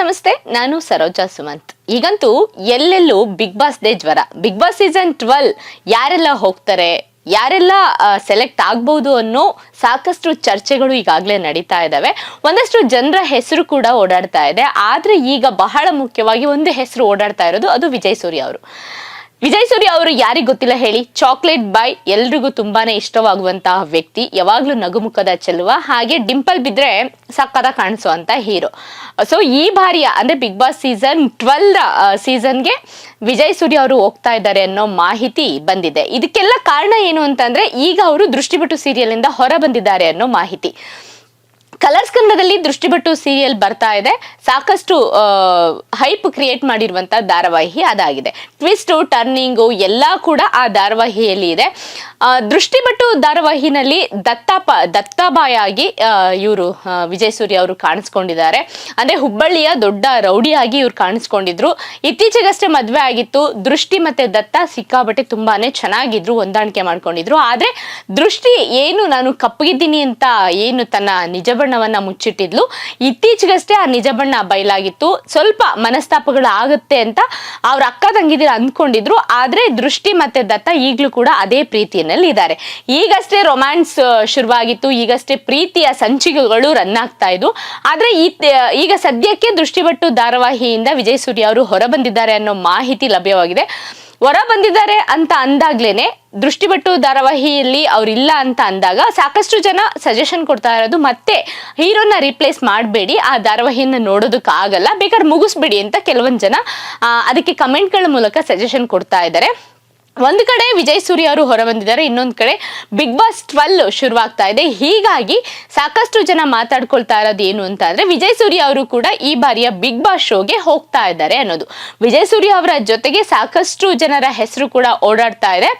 ನಮಸ್ತೆ, ನಾನು ಸರೋಜಾ ಸುಮಂತ್. ಈಗಂತೂ ಎಲ್ಲೆಲ್ಲೂ ಬಿಗ್ ಬಾಸ್ ಡೇ ಜ್ವರ. ಬಿಗ್ ಬಾಸ್ ಸೀಸನ್ ಟ್ವೆಲ್ ಯಾರೆಲ್ಲ ಹೋಗ್ತಾರೆ, ಯಾರೆಲ್ಲ ಸೆಲೆಕ್ಟ್ ಆಗ್ಬಹುದು ಅನ್ನೋ ಸಾಕಷ್ಟು ಚರ್ಚೆಗಳು ಈಗಾಗಲೇ ನಡೀತಾ ಇದ್ದಾವೆ ಒಂದಷ್ಟು ಜನರ ಹೆಸರು ಕೂಡ ಓಡಾಡ್ತಾ ಇದೆ. ಆದ್ರೆ ಈಗ ಬಹಳ ಮುಖ್ಯವಾಗಿ ಒಂದು ಹೆಸರು ಓಡಾಡ್ತಾ ಇರೋದು ಅದು ವಿಜಯ್ ಸೂರ್ಯ ಅವರು. ವಿಜಯ್ ಸೂರ್ಯ ಅವರು ಯಾರಿಗೆ ಗೊತ್ತಿಲ್ಲ ಹೇಳಿ ಚಾಕ್ಲೇಟ್ ಬಾಯ್ ಎಲ್ರಿಗೂ ತುಂಬಾನೇ ಇಷ್ಟವಾಗುವಂತಹ ವ್ಯಕ್ತಿ, ಯಾವಾಗ್ಲೂ ನಗುಮುಖದ ಚೆಲುವ, ಹಾಗೆ ಡಿಂಪಲ್ ಬಿದ್ರೆ ಸಕ್ಕದ ಕಾಣಿಸುವಂತ ಹೀರೋ. ಸೊ ಈ ಬಾರಿಯ, ಅಂದ್ರೆ ಬಿಗ್ ಬಾಸ್ ಸೀಸನ್ ಟ್ವೆಲ್ ಸೀಸನ್ಗೆ ವಿಜಯ್ ಸೂರಿ ಅವರು ಹೋಗ್ತಾ ಇದ್ದಾರೆ ಅನ್ನೋ ಮಾಹಿತಿ ಬಂದಿದೆ. ಇದಕ್ಕೆಲ್ಲ ಕಾರಣ ಏನು ಅಂತಂದ್ರೆ, ಈಗ ಅವರು ದೃಷ್ಟಿಬಿಟ್ಟು ಸೀರಿಯಲ್ ಇಂದ ಹೊರ ಬಂದಿದ್ದಾರೆ ಅನ್ನೋ ಮಾಹಿತಿ. ಕಲರ್ಸ್ ಕನ್ನಡದಲ್ಲಿ ದೃಷ್ಟಿಬಟ್ಟು ಸೀರಿಯಲ್ ಬರ್ತಾ ಇದೆ. ಸಾಕಷ್ಟು ಹೈಪ್ ಕ್ರಿಯೇಟ್ ಮಾಡಿರುವಂತ ಧಾರಾವಾಹಿ ಅದಾಗಿದೆ. ಟ್ವಿಸ್ಟ್ ಟರ್ನಿಂಗು ಎಲ್ಲ ಕೂಡ ಆ ಧಾರಾವಾಹಿಯಲ್ಲಿ ಇದೆ. ದೃಷ್ಟಿಪಟ್ಟು ಧಾರಾವಾಹಿನಲ್ಲಿ ದತ್ತಾಪ ದತ್ತಾಬಾಯ್ ಆಗಿ ಇವರು ವಿಜಯ್ ಸೂರ್ಯ ಅವರು ಕಾಣಿಸ್ಕೊಂಡಿದ್ದಾರೆ. ಅಂದ್ರೆ ಹುಬ್ಬಳ್ಳಿಯ ದೊಡ್ಡ ರೌಡಿಯಾಗಿ ಇವ್ರು ಕಾಣಿಸ್ಕೊಂಡಿದ್ರು. ಇತ್ತೀಚೆಗಷ್ಟೇ ಮದ್ವೆ ಆಗಿತ್ತು. ದೃಷ್ಟಿ ಮತ್ತೆ ದತ್ತ ಸಿಕ್ಕಾಬಟ್ಟೆ ತುಂಬಾನೇ ಚೆನ್ನಾಗಿದ್ರು, ಹೊಂದಾಣಿಕೆ ಮಾಡ್ಕೊಂಡಿದ್ರು. ಆದ್ರೆ ದೃಷ್ಟಿ ಏನು ನಾನು ಕಪ್ಪಗಿದ್ದೀನಿ ಅಂತ ಏನು ತನ್ನ ನಿಜ ಬಣ್ಣವನ್ನ ಮುಚ್ಚಿಟ್ಟಿದ್ಲು. ಇತ್ತೀಚೆಗಷ್ಟೇ ಆ ನಿಜ ಬಣ್ಣ ಬಯಲಾಗಿತ್ತು. ಸ್ವಲ್ಪ ಮನಸ್ತಾಪಗಳು ಆಗುತ್ತೆ ಅಂತ ಅವ್ರ ಅಕ್ಕ ತಂಗಿದಿರ ಅಂದ್ಕೊಂಡಿದ್ರು. ಆದ್ರೆ ದೃಷ್ಟಿ ಮತ್ತೆ ದತ್ತ ಈಗ್ಲೂ ಕೂಡ ಅದೇ ಪ್ರೀತಿಯಲ್ಲಿ ಇದ್ದಾರೆ. ಈಗಷ್ಟೇ ರೊಮ್ಯಾನ್ಸ್ ಶುರುವಾಗಿತ್ತು. ಈಗಷ್ಟೇ ಪ್ರೀತಿಯ ಸಂಚಿಕೆಗಳು ರನ್ ಆಗ್ತಾ ಇದ್ವು. ಆದ್ರೆ ಈಗ ಸದ್ಯಕ್ಕೆ ದೃಷ್ಟಿಬಟ್ಟು ಧಾರಾವಾಹಿಯಿಂದ ವಿಜಯ್ ಸೂರ್ಯ ಅವರು ಹೊರಬಂದಿದ್ದಾರೆ ಅನ್ನೋ ಮಾಹಿತಿ ಲಭ್ಯವಾಗಿದೆ. ಹೊರ ಬಂದಿದ್ದಾರೆ ಅಂತ ಅಂದಾಗ್ಲೇನೆ ದೃಷ್ಟಿಬಟ್ಟು ಧಾರಾವಾಹಿಯಲ್ಲಿ ಅವರಿಲ್ಲ ಅಂತ ಅಂದಾಗ ಸಾಕಷ್ಟು ಜನ ಸಜೆಷನ್ ಕೊಡ್ತಾ ಇರೋದು ಮತ್ತೆ ಹೀರೋನ ರಿಪ್ಲೇಸ್ ಮಾಡಬೇಡಿ, ಆ ಧಾರಾವಾಹಿಯನ್ನ ನೋಡೋದಕ್ಕಾಗಲ್ಲ ಬೇಕಾದ್ರೆ ಮುಗಿಸ್ಬೇಡಿ ಅಂತ ಕೆಲವೊಂದು ಜನ ಅದಕ್ಕೆ ಕಮೆಂಟ್ಗಳ ಮೂಲಕ ಸಜೆಷನ್ ಕೊಡ್ತಾ ಇದ್ದಾರೆ. ಒಂದು ಕಡೆ ವಿಜಯ್ ಸೂರ್ಯ ಅವರು ಹೊರ ಬಂದಿದ್ದಾರೆ ಇನ್ನೊಂದು ಕಡೆ ಬಿಗ್ ಬಾಸ್ ಟ್ವೆಲ್ ಶುರುವಾಗ್ತಾ ಇದೆ. ಹೀಗಾಗಿ ಸಾಕಷ್ಟು ಜನ ಮಾತಾಡ್ಕೊಳ್ತಾ ಇರೋದು ಏನು ಅಂತ ಅಂದ್ರೆ ವಿಜಯ್ ಸೂರ್ಯ ಅವರು ಕೂಡ ಈ ಬಾರಿಯ ಬಿಗ್ ಬಾಸ್ ಶೋಗೆ ಹೋಗ್ತಾ ಇದ್ದಾರೆ ಅನ್ನೋದು. ವಿಜಯ್ ಸೂರ್ಯ ಅವರ ಜೊತೆಗೆ ಸಾಕಷ್ಟು ಜನರ ಹೆಸರು ಕೂಡ ಓಡಾಡ್ತಾ ಇದೆ.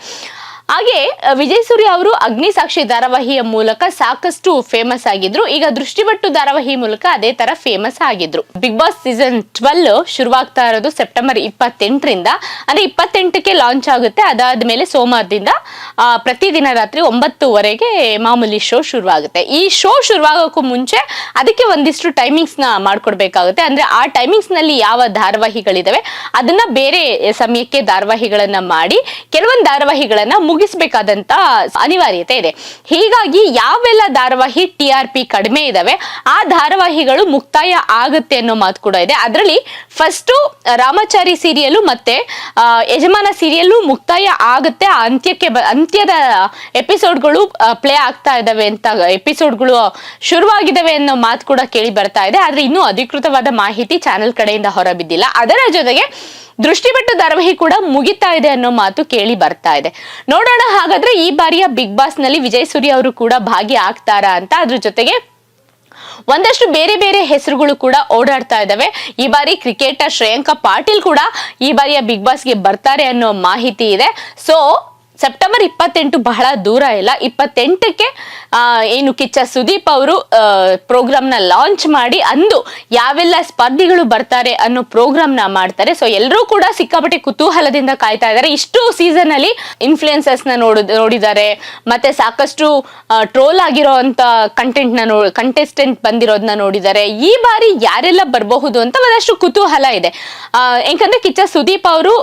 ಹಾಗೆ ವಿಜಯ್ ಸೂರ್ಯ ಅವರು ಅಗ್ನಿ ಸಾಕ್ಷಿ ಧಾರಾವಾಹಿಯ ಮೂಲಕ ಸಾಕಷ್ಟು ಫೇಮಸ್ ಆಗಿದ್ರು. ಈಗ ದೃಷ್ಟಿಬಟ್ಟು ಧಾರಾವಾಹಿ ಮೂಲಕ ಅದೇ ತರ ಫೇಮಸ್ ಆಗಿದ್ರು. ಬಿಗ್ ಬಾಸ್ ಸೀಸನ್ ಟ್ವೆಲ್ ಶುರುವಾಗ್ತಾ ಇರೋದು ಸೆಪ್ಟೆಂಬರ್ ಇಪ್ಪತ್ತೆಂಟರಿಂದ. ಅಂದ್ರೆ ಇಪ್ಪತ್ತೆಂಟಕ್ಕೆ ಲಾಂಚ್ ಆಗುತ್ತೆ. ಅದಾದ ಮೇಲೆ ಸೋಮವಾರದಿಂದ ಪ್ರತಿದಿನ ರಾತ್ರಿ ಒಂಬತ್ತುವರೆಗೆ ಮಾಮೂಲಿ ಶೋ ಶುರುವಾಗುತ್ತೆ. ಈ ಶೋ ಶುರುವಾಗೋಕ್ಕೂ ಮುಂಚೆ ಅದಕ್ಕೆ ಒಂದಿಷ್ಟು ಟೈಮಿಂಗ್ಸ್ನ ಮಾಡ್ಕೊಡ್ಬೇಕಾಗುತ್ತೆ. ಅಂದ್ರೆ ಆ ಟೈಮಿಂಗ್ಸ್ನಲ್ಲಿ ಯಾವ ಧಾರಾವಾಹಿಗಳಿದಾವೆ, ಅದನ್ನ ಬೇರೆ ಸಮಯಕ್ಕೆ ಧಾರಾವಾಹಿಗಳನ್ನ ಮಾಡಿ, ಕೆಲವೊಂದು ಧಾರಾವಾಹಿಗಳನ್ನ ಮುಗಿಸ್ಬೇಕಾದಂತ ಅನಿವಾರ್ಯತೆ ಇದೆ. ಹೀಗಾಗಿ ಯಾವೆಲ್ಲ ಧಾರಾವಾಹಿ ಟಿ ಆರ್ ಪಿ ಕಡಿಮೆ ಇದಾವೆ, ಆ ಧಾರಾವಾಹಿಗಳು ಮುಕ್ತಾಯ ಆಗುತ್ತೆ ಅನ್ನೋ ಮಾತು ಕೂಡ ಇದೆ. ಅದರಲ್ಲಿ ಫಸ್ಟು ರಾಮಾಚಾರಿ ಸೀರಿಯಲ್ ಮತ್ತೆ ಯಜಮಾನ ಸೀರಿಯಲ್ ಮುಕ್ತಾಯ ಆಗುತ್ತೆ. ಆ ಅಂತ್ಯಕ್ಕೆ ಅಂತ್ಯದ ಎಪಿಸೋಡ್ಗಳು ಪ್ಲೇ ಆಗ್ತಾ ಇದಾವೆ ಅಂತ ಎಪಿಸೋಡ್ಗಳು ಶುರುವಾಗಿದ್ದಾವೆ ಅನ್ನೋ ಮಾತು ಕೂಡ ಕೇಳಿ ಬರ್ತಾ ಇದೆ. ಆದ್ರೆ ಇನ್ನೂ ಅಧಿಕೃತವಾದ ಮಾಹಿತಿ ಚಾನೆಲ್ ಕಡೆಯಿಂದ ಹೊರಬಿದ್ದಿಲ್ಲ. ಅದರ ಜೊತೆಗೆ ದೃಷ್ಟಿಬಟ್ಟು ಧಾರಾವಾಹಿ ಕೂಡ ಮುಗಿತಾ ಇದೆ ಅನ್ನೋ ಮಾತು ಕೇಳಿ ಬರ್ತಾ ಇದೆ. ನೋಡೋಣ ಹಾಗಾದ್ರೆ ಈ ಬಾರಿಯ ಬಿಗ್ ಬಾಸ್ನಲ್ಲಿ ವಿಜಯ್ ಸೂರ್ಯ ಅವರು ಕೂಡ ಭಾಗಿ ಆಗ್ತಾರಾ ಅಂತ ಅದ್ರ ಜೊತೆಗೆ ಒಂದಷ್ಟು ಬೇರೆ ಬೇರೆ ಹೆಸರುಗಳು ಕೂಡ ಓಡಾಡ್ತಾ ಇದ್ದಾವೆ ಈ ಬಾರಿ ಕ್ರಿಕೆಟರ್ ಶ್ರೇಯಾಂಕ ಪಾಟೀಲ್ ಕೂಡ ಈ ಬಾರಿಯ ಬಿಗ್ ಬಾಸ್ಗೆ ಬರ್ತಾರೆ ಅನ್ನೋ ಮಾಹಿತಿ ಇದೆ. ಸೊ ಸೆಪ್ಟೆಂಬರ್ ಇಪ್ಪತ್ತೆಂಟು ಬಹಳ ದೂರ ಇಲ್ಲ. ಇಪ್ಪತ್ತೆಂಟಕ್ಕೆ ಏನು ಕಿಚ್ಚ ಸುದೀಪ್ ಅವರು ಪ್ರೋಗ್ರಾಮ್ನ ಲಾಂಚ್ ಮಾಡಿ ಅಂದು ಯಾವೆಲ್ಲ ಸ್ಪರ್ಧಿಗಳು ಬರ್ತಾರೆ ಅನ್ನೋ ಪ್ರೋಗ್ರಾಮ್ನ ಮಾಡ್ತಾರೆ. ಸೊ ಎಲ್ಲರೂ ಕೂಡ ಸಿಕ್ಕಾಪಟ್ಟೆ ಕುತೂಹಲದಿಂದ ಕಾಯ್ತಾ ಇದ್ದಾರೆ. ಇಷ್ಟು ಸೀಸನ್ ಅಲ್ಲಿ ಇನ್ಫ್ಲೂಯೆನ್ಸರ್ಸ್ನ ನೋಡ್, ನೋಡಿದ್ದಾರೆ. ಮತ್ತೆ ಸಾಕಷ್ಟು ಟ್ರೋಲ್ ಆಗಿರೋ ಅಂತ ಕಂಟೆಂಟ್ನ, ಕಂಟೆಸ್ಟೆಂಟ್ ಬಂದಿರೋದನ್ನ ನೋಡಿದ್ದಾರೆ. ಈ ಬಾರಿ ಯಾರೆಲ್ಲ ಬರಬಹುದು ಅಂತ ಒಂದಷ್ಟು ಕುತೂಹಲ ಇದೆ. ಯಾಕಂದ್ರೆ ಕಿಚ್ಚ ಸುದೀಪ್ ಅವರು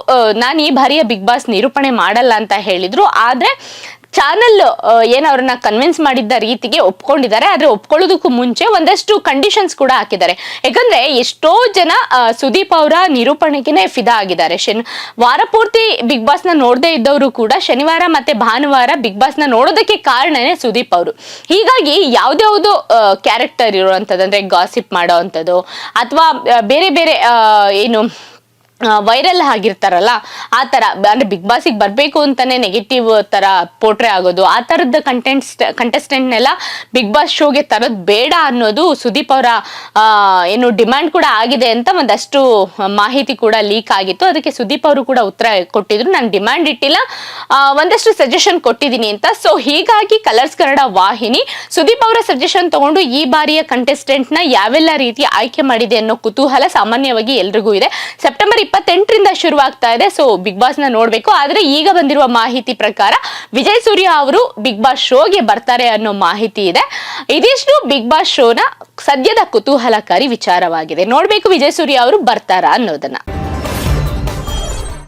ನಾನು ಈ ಬಾರಿಯ ಬಿಗ್ ಬಾಸ್ ನಿರೂಪಣೆ ಮಾಡಲ್ಲ ಅಂತ ಹೇಳಿದ್ರು ಆದ್ರೆ ಚಾನಲ್ ಏನ್ ಅವ್ರನ್ನ ಕನ್ವಿನ್ಸ್ ಮಾಡಿದ್ದ ರೀತಿಗೆ ಒಪ್ಕೊಂಡಿದ್ದಾರೆ. ಆದ್ರೆ ಒಪ್ಕೊಳ್ಳೋದಕ್ಕೂ ಮುಂಚೆ ಒಂದಷ್ಟು ಕಂಡೀಷನ್ಸ್ ಕೂಡ ಹಾಕಿದ್ದಾರೆ. ಯಾಕಂದ್ರೆ ಎಷ್ಟೋ ಜನ ಸುದೀಪ್ ಅವರ ನಿರೂಪಣೆಗೆನೆ ಫಿದಾ ಆಗಿದ್ದಾರೆ. ಶನ್, ವಾರ ಪೂರ್ತಿ ಬಿಗ್ ಬಾಸ್ನ ನೋಡದೇ ಇದ್ದವರು ಕೂಡ ಶನಿವಾರ ಮತ್ತೆ ಭಾನುವಾರ ಬಿಗ್ ಬಾಸ್ನ ನೋಡೋದಕ್ಕೆ ಕಾರಣನೇ ಸುದೀಪ್ ಅವರು. ಹೀಗಾಗಿ ಯಾವ್ದ್ಯಾವ್ದು ಕ್ಯಾರೆಕ್ಟರ್ ಇರುವಂತದ್ದು, ಅಂದ್ರೆ ಗಾಸಿಪ್ ಮಾಡೋ ಅಂಥದ್ದು, ಅಥವಾ ಬೇರೆ ಬೇರೆ ಏನು ವೈರಲ್ ಆಗಿರ್ತಾರಲ್ಲ, ಆ ತರ, ಅಂದ್ರೆ ಬಿಗ್ ಬಾಸಿಗೆ ಬರಬೇಕು ಅಂತಾನೆ ನೆಗೆಟಿವ್ ತರ ಪೋಟ್ರೆ ಆಗೋದು, ಆ ತರದ ಕಂಟೆಂಟ್ಸ್ ಕಂಟೆಸ್ಟೆಂಟ್ನೆಲ್ಲ ಬಿಗ್ ಬಾಸ್ ಶೋಗೆ ತರೋದು ಬೇಡ ಅನ್ನೋದು ಸುದೀಪ್ ಅವರ ಏನು ಡಿಮ್ಯಾಂಡ್ ಕೂಡ ಆಗಿದೆ ಅಂತ ಒಂದಷ್ಟು ಮಾಹಿತಿ ಕೂಡ ಲೀಕ್ ಆಗಿತ್ತು. ಅದಕ್ಕೆ ಸುದೀಪ್ ಅವರು ಕೂಡ ಉತ್ತರ ಕೊಟ್ಟಿದ್ರು. ನಾನು ಡಿಮ್ಯಾಂಡ್ ಇಟ್ಟಿಲ್ಲ. ಒಂದಷ್ಟು ಸಜೆಷನ್ ಕೊಟ್ಟಿದ್ದೀನಿ ಅಂತ. ಸೊ ಹೀಗಾಗಿ ಕಲರ್ಸ್ ಕನ್ನಡ ವಾಹಿನಿ, ಸುದೀಪ್ ಅವರ ಸಜೆಷನ್ ತಗೊಂಡು ಈ ಬಾರಿಯ ಕಂಟೆಸ್ಟೆಂಟ್ನ ಯಾವೆಲ್ಲ ರೀತಿ ಆಯ್ಕೆ ಮಾಡಿದೆ ಅನ್ನೋ ಕುತೂಹಲ ಸಾಮಾನ್ಯವಾಗಿ ಎಲ್ರಿಗೂ ಇದೆ. ಸೆಪ್ಟೆಂಬರ್ ಇಪ್ಪತ್ತೆಂಟರಿಂದ ಶುರುವಾಗ್ತಾ ಇದೆ ಸೊ ಬಿಗ್ ಬಾಸ್ನ ನೋಡ್ಬೇಕು. ಆದ್ರೆ ಈಗ ಬಂದಿರುವ ಮಾಹಿತಿ ಪ್ರಕಾರ ವಿಜಯ್ ಸೂರ್ಯ ಅವರು ಬಿಗ್ ಬಾಸ್ ಶೋಗೆ ಬರ್ತಾರೆ ಅನ್ನೋ ಮಾಹಿತಿ ಇದೆ. ಇದಿಷ್ಟು ಬಿಗ್ ಬಾಸ್ ಶೋನ ಸದ್ಯದ ಕುತೂಹಲಕಾರಿ ವಿಚಾರವಾಗಿದೆ. ನೋಡ್ಬೇಕು ವಿಜಯ್ ಸೂರ್ಯ ಅವರು ಬರ್ತಾರಾ ಅನ್ನೋದನ್ನ.